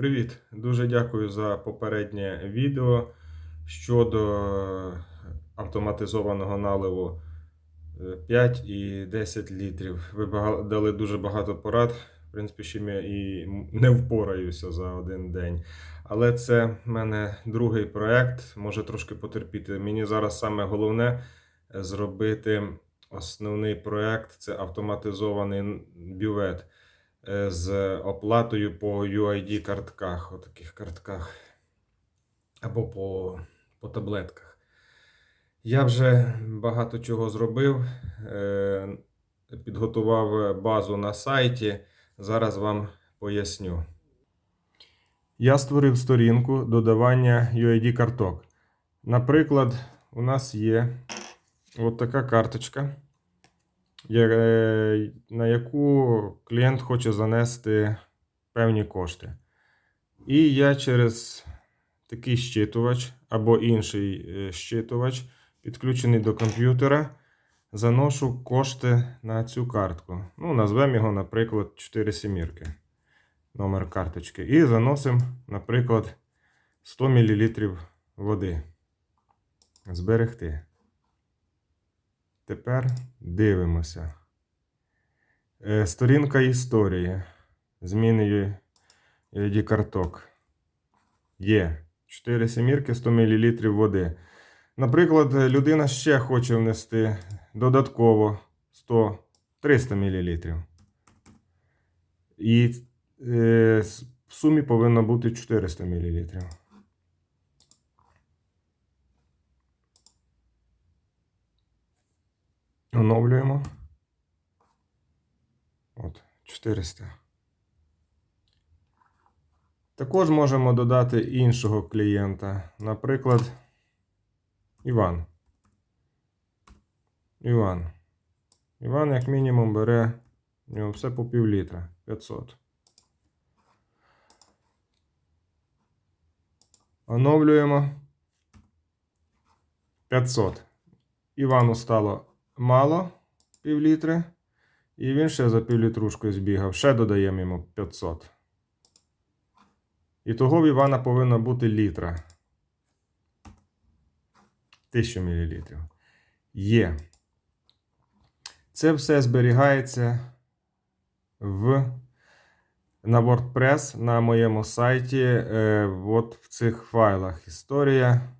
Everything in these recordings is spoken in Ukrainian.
Привіт! Дуже дякую за попереднє відео щодо автоматизованого наливу е, 5 і 10 літрів. Ви дали дуже багато порад. В принципі, ще я і не впораюся за один день. Але це в мене другий проект, може трошки потерпіти. Мені зараз саме головне е, зробити основний проект це автоматизований бювет е, з оплатою по UID картках, отаких картках. Або по, по таблетках. Я вже багато чого зробив, е, підготував базу на сайті. Зараз вам поясню. Я створив сторінку додавання UID карток. Наприклад, у нас є от така карточка, е, на яку клієнт хоче занести певні кошти. І я через такий щитувач або інший е, щитувач, підключений до комп'ютера, заношу кошти на цю картку. Ну, назвемо його, наприклад, 4 сімірки. Номер карточки. І заносимо, наприклад, 100 мл води. Зберегти. Тепер дивимося. Е, Сторінка історії. Зміни UID карток. Є. 4 семірки, 100 мл води. Наприклад, людина ще хоче внести додатково 100 300 мл. І е, в сумі повинно бути 400 мл. Оновлюємо. От, 400. Також можемо додати іншого клієнта. Наприклад, Іван. Іван. Іван, як мінімум, бере у нього все по пів літра. 500. Оновлюємо. 500. Івану стало мало пів літри. І він ще за півлітрушкою збігав. Ще додаємо йому 500. І того в Івана повинно бути літра. 1000 мл. Є. Це все зберігається в, на WordPress на моєму сайті. Е, от в цих файлах. Історія.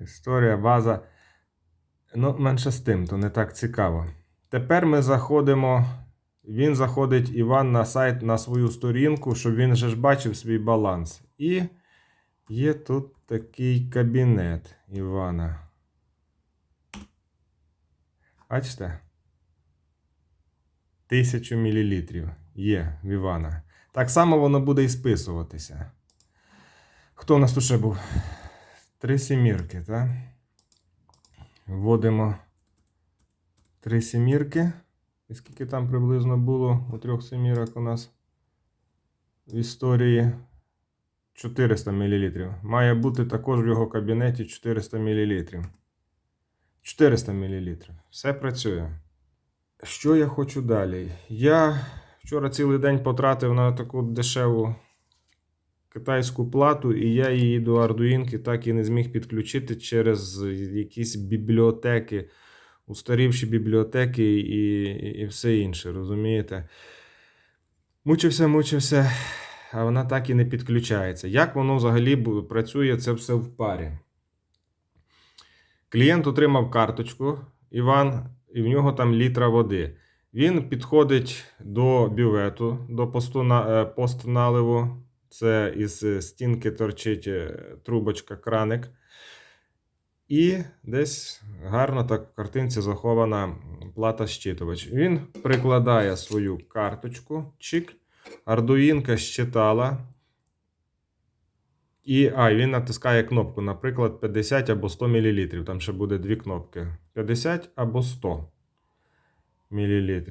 Історія, база. Ну, менше з тим, то не так цікаво. Тепер ми заходимо. Він заходить Іван на сайт на свою сторінку, щоб він же ж бачив свій баланс. І є тут такий кабінет Івана. Бачите? 1000 мл є в Івана. Так само воно буде і списуватися. Хто у нас тут ще був? Три сімірки, так? Вводимо три сімірки. І скільки там приблизно було у трьох семірок у нас в історії 400 мл. Має бути також в його кабінеті 400 мл. 400 мл. Все працює. Що я хочу далі? Я вчора цілий день потратив на таку дешеву китайську плату, і я її до Arduino так і не зміг підключити через якісь бібліотеки устарівші бібліотеки і, і, все інше, розумієте? Мучився, мучився, а вона так і не підключається. Як воно взагалі працює це все в парі? Клієнт отримав карточку, Іван, і в нього там літра води. Він підходить до бювету, до посту е, постналиву. Це із е, стінки торчить е, трубочка, краник. І десь гарно так в картинці захована плата щитувач. Він прикладає свою карточку, чик, ардуїнка щитала. І а, він натискає кнопку, наприклад, 50 або 100 мл. Там ще буде дві кнопки: 50 або 100 мл.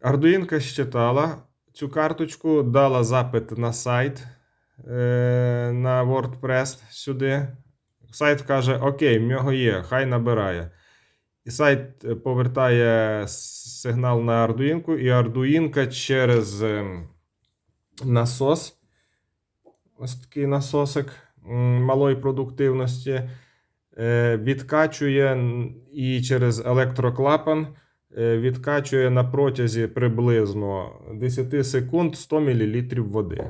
Ардуїнка щитала цю карточку, дала запит на сайт е, на WordPress сюди. Сайт каже: Окей, в нього є, хай набирає. І сайт е, повертає сигнал на Arduino, і Arduino через ем, насос, ось такий насосик малої продуктивності, е, відкачує і через електроклапан е, відкачує на протязі приблизно 10 секунд 100 мл води.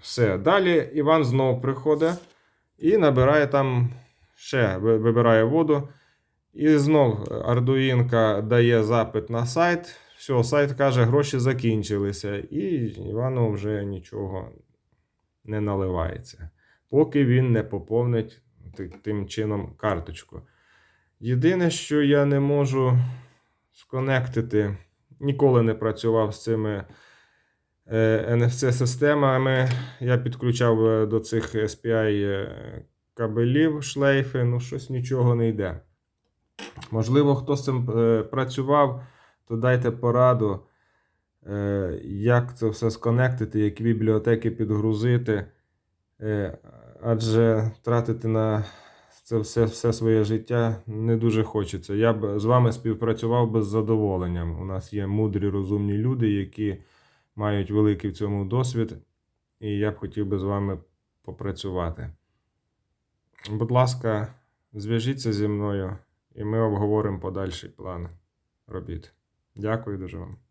Все. Далі Іван знову приходить і набирає там ще вибирає воду. І знов Ардуїнка дає запит на сайт. Все, сайт каже, гроші закінчилися. І Івану вже нічого не наливається. Поки він не поповнить тим чином карточку. Єдине, що я не можу сконектити, ніколи не працював з цими е, NFC-системами. Я підключав е, до цих SPI е, кабелів шлейфи, ну щось нічого не йде. Можливо, хто з цим е, працював, то дайте пораду, е, як це все сконектити, які бібліотеки підгрузити. Е, адже тратити на це все, все своє життя не дуже хочеться. Я б з вами співпрацював би з задоволенням. У нас є мудрі, розумні люди, які мають великий в цьому досвід, і я б хотів би з вами попрацювати. Будь ласка, зв'яжіться зі мною, і ми обговоримо подальший план робіт. Дякую дуже вам.